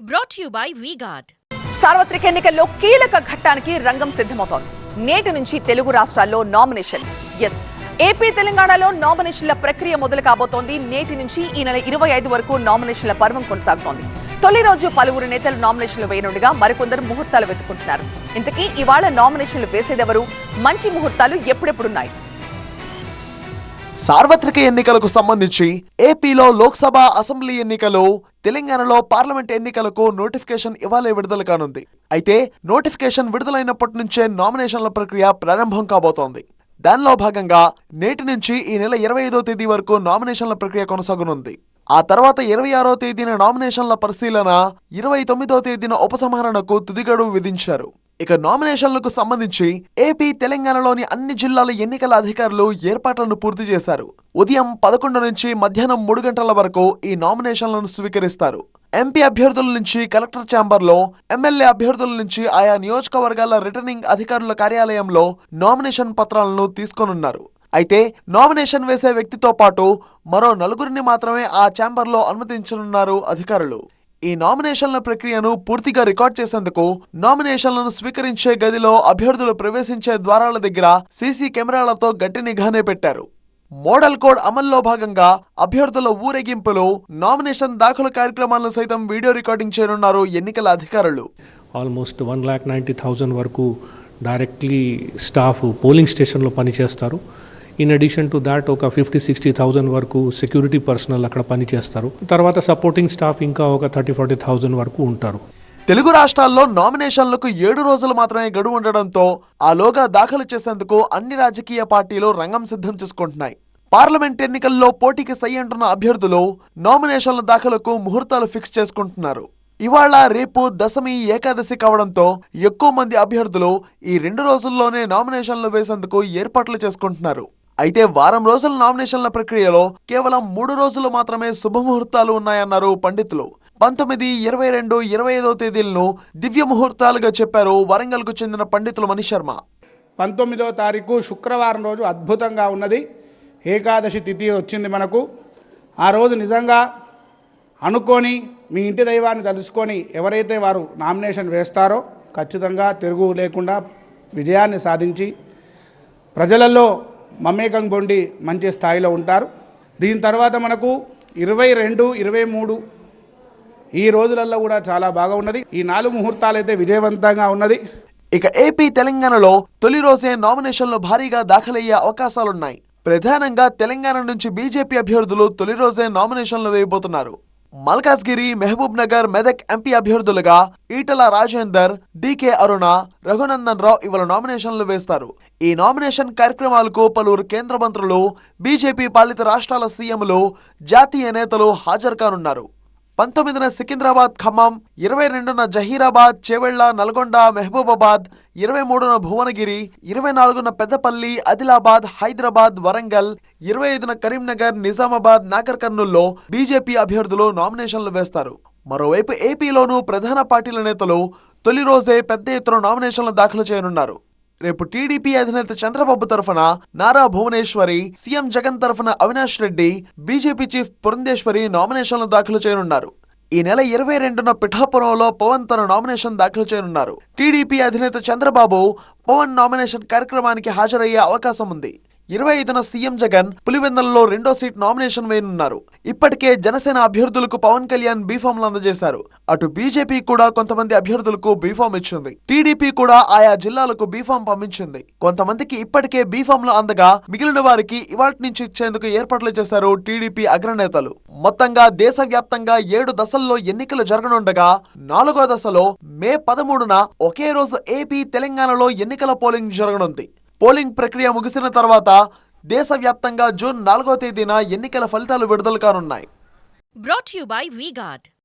Brought you by V-Guard సార్వత్రిక ఎన్నికల్లో కీలక ఘట్టానికి రంగం సిద్ధమవుతోంది. నేటి నుంచి తెలుగు రాష్ట్రాల్లో నామినేషన్. ఎస్ ఏపీ తెలంగాణలో నామినేషన్ల ప్రక్రియ మొదలు కాబోతోంది. నేటి నుంచి ఈ నెల ఇరవై ఐదు వరకు నామినేషన్ల పర్వం కొనసాగుతోంది. తొలి రోజు పలువురు నేతలు నామినేషన్లు వేయనుండగా మరికొందరు ముహూర్తాలు వెతుకుంటున్నారు ఇంతకీ ఇవాళ నామినేషన్లు వేసేదెవరు? మంచి ముహూర్తాలు ఎప్పుడెప్పుడున్నాయి? సార్వత్రిక ఎన్నికలకు సంబంధించి ఏపీలో లోక్సభ అసెంబ్లీ ఎన్నికలు తెలంగాణలో పార్లమెంట్ ఎన్నికలకు నోటిఫికేషన్ ఇవాళ విడుదల కానుంది. అయితే నోటిఫికేషన్ విడుదలైనప్పటి నుంచే నామినేషన్ల ప్రక్రియ ప్రారంభం కాబోతోంది. దానిలో భాగంగా నేటి నుంచి ఈ నెల ఇరవై ఐదో తేదీ వరకు నామినేషన్ల ప్రక్రియ కొనసాగనుంది. ఆ తర్వాత ఇరవై ఆరో తేదీన నామినేషన్ల పరిశీలన ఇరవై తొమ్మిదో తేదీన ఉపసంహరణకు తుదిగడువు విధించారు. ఇక నామినేషన్లకు సంబంధించి ఏపీ తెలంగాణలోని అన్ని జిల్లాల ఎన్నికల అధికారులు ఏర్పాట్లను పూర్తి చేశారు. ఉదయం పదకొండు నుంచి మధ్యాహ్నం మూడు గంటల వరకు ఈ నామినేషన్లను స్వీకరిస్తారు. ఎంపీ అభ్యర్థుల నుంచి కలెక్టర్ ఛాంబర్లో ఎమ్మెల్యే అభ్యర్థుల నుంచి ఆయా నియోజకవర్గాల రిటర్నింగ్ అధికారుల కార్యాలయంలో నామినేషన్ పత్రాలను తీసుకోనున్నారు. అయితే నామినేషన్ వేసే వ్యక్తితో పాటు మరో నలుగురిని మాత్రమే ఆ ఛాంబర్లో అనుమతించనున్నారు అధికారులు. ఈ నామినేషన్ల ప్రక్రియను పూర్తిగా రికార్డ్ చేసేందుకు నామినేషన్లను స్వీకరించే గదిలో అభ్యర్థులు ప్రవేశించే ద్వారాల దగ్గర సీసీ కెమెరాలతో గట్టి నిఘానే పెట్టారు. మోడల్ కోడ్ అమల్లో భాగంగా అభ్యర్థుల ఊరేగింపులు నామినేషన్ దాఖలు కార్యక్రమాలను సైతం వీడియో రికార్డింగ్ చేయనున్నారు ఎన్నికల అధికారులు. Almost one lakh ninety thousand వరకు డైరెక్ట్లీ స్టాఫ్ పోలింగ్ స్టేషన్లో పనిచేస్తారు. ఇన్ అడిషన్ టు దాట్ ఒక ఫిఫ్టీ సిక్స్టీ థౌజండ్ వరకు సెక్యూరిటీ పర్సనల్ అక్కడ పనిచేస్తారు. తర్వాత సపోర్టింగ్ స్టాఫ్ ఇంకా ఒక థర్టీ ఫార్టీ థౌజండ్ వరకు ఉంటారు. తెలుగు రాష్ట్రాల్లో నామినేషన్లకు ఏడు రోజులు మాత్రమే గడువు ఉండడంతో ఆ లోగా దాఖలు చేసేందుకు అన్ని రాజకీయ పార్టీలు రంగం సిద్ధం చేసుకుంటున్నాయి. పార్లమెంట్ ఎన్నికల్లో పోటీకి సై అంటున్న అభ్యర్థులు నామినేషన్ల దాఖలకు ముహూర్తాలు ఫిక్స్ చేసుకుంటున్నారు. ఇవాళ రేపు దశమి ఏకాదశి కావడంతో ఎక్కువ మంది అభ్యర్థులు ఈ రెండు రోజుల్లోనే నామినేషన్లు వేసేందుకు ఏర్పాట్లు చేసుకుంటున్నారు. అయితే వారం రోజుల నామినేషన్ల ప్రక్రియలో కేవలం మూడు రోజులు మాత్రమే శుభముహూర్తాలు ఉన్నాయన్నారు పండితులు. పంతొమ్మిది ఇరవై రెండు ఇరవై ఐదో తేదీలను దివ్య ముహూర్తాలుగా చెప్పారు వరంగల్కు చెందిన పండితులు మణిశర్మ పంతొమ్మిదో తారీఖు శుక్రవారం రోజు అద్భుతంగా ఉన్నది. ఏకాదశి తిథి వచ్చింది మనకు. ఆ రోజు నిజంగా అనుకొని మీ ఇంటి దైవాన్ని తలుచుకొని ఎవరైతే వారు నామినేషన్ వేస్తారో ఖచ్చితంగా తిరుగు లేకుండా విజయాన్ని సాధించి ప్రజలలో మమేకం పొంది మంచి స్థాయిలో ఉంటారు. దీని తర్వాత మనకు ఇరవై రెండు ఇరవై మూడు ఈ రోజులలో కూడా చాలా బాగా ఉన్నది. ఈ నాలుగు ముహూర్తాలు అయితే విజయవంతంగా ఉన్నది. ఇక ఏపీ తెలంగాణలో తొలి రోజే నామినేషన్లు భారీగా దాఖలయ్యే అవకాశాలున్నాయి. ప్రధానంగా తెలంగాణ నుంచి బీజేపీ అభ్యర్థులు తొలి రోజే నామినేషన్లు వేయబోతున్నారు. మల్కాజ్గిరి మహబూబ్ నగర్ మెదక్ ఎంపీ అభ్యర్థులుగా ఈటల రాజేందర్ డికే అరుణ రఘునందన్ రావు ఇవాళ నామినేషన్లు వేస్తారు. ఈ నామినేషన్ కార్యక్రమాలకు పలువురు కేంద్ర మంత్రులు బీజేపీ పాలిత రాష్ట్రాల సీఎంలు జాతీయ నేతలు హాజరు కానున్నారు. పంతొమ్మిదిన సికింద్రాబాద్ ఖమ్మం ఇరవై రెండున జహీరాబాద్ చేవెళ్ళ నల్గొండ మహబూబాబాద్ ఇరవై మూడున భువనగిరి ఇరవై నాలుగున పెద్దపల్లి ఆదిలాబాద్ హైదరాబాద్ వరంగల్ ఇరవై ఐదున కరీంనగర్ నిజామాబాద్ నాగర్ కర్నూల్లో బీజేపీ అభ్యర్థులు నామినేషన్లు వేస్తారు. మరోవైపు ఏపీలోనూ ప్రధాన పార్టీల నేతలు తొలి రోజే పెద్ద ఎత్తున నామినేషన్లు దాఖలు చేయనున్నారు. రేపు టీడీపీ అధినేత చంద్రబాబు తరఫున నారా భువనేశ్వరి సీఎం జగన్ తరఫున అవినాష్ రెడ్డి బీజేపీ చీఫ్ పురంధేశ్వరి నామినేషన్లు దాఖలు చేయనున్నారు. ఈ నెల ఇరవై రెండున పిఠాపురంలో పవన్ తన నామినేషన్ దాఖలు చేయనున్నారు. టీడీపీ అధినేత చంద్రబాబు పవన్ నామినేషన్ కార్యక్రమానికి హాజరయ్యే అవకాశం ఉంది. ఇరవై ఐదున సీఎం జగన్ పులివెందల్లో రెండో సీట్ నామినేషన్ వేయనున్నారు. ఇప్పటికే జనసేన అభ్యర్థులకు పవన్ కళ్యాణ్ బీఫామ్లు అందజేశారు. అటు బీజేపీ కూడా కొంతమంది అభ్యర్థులకు బీఫామ్ ఇచ్చింది. టీడీపీ కూడా ఆయా జిల్లాలకు బీఫామ్ పంపించింది. కొంతమందికి ఇప్పటికే బీఫామ్లు అందగా మిగిలిన వారికి ఇవాటి నుంచి ఇచ్చేందుకు ఏర్పాట్లు చేశారు టీడీపీ అగ్రనేతలు. మొత్తంగా దేశవ్యాప్తంగా ఏడు దశల్లో ఎన్నికలు జరగనుండగా నాలుగో దశలో మే పదమూడున ఒకే రోజు ఏపీ తెలంగాణలో ఎన్నికల పోలింగ్ జరగనుంది. పోలింగ్ ప్రక్రియ ముగిసిన తర్వాత దేశవ్యాప్తంగా జూన్ నాలుగో తేదీన ఎన్నికల ఫలితాలు విడుదల కానున్నాయి.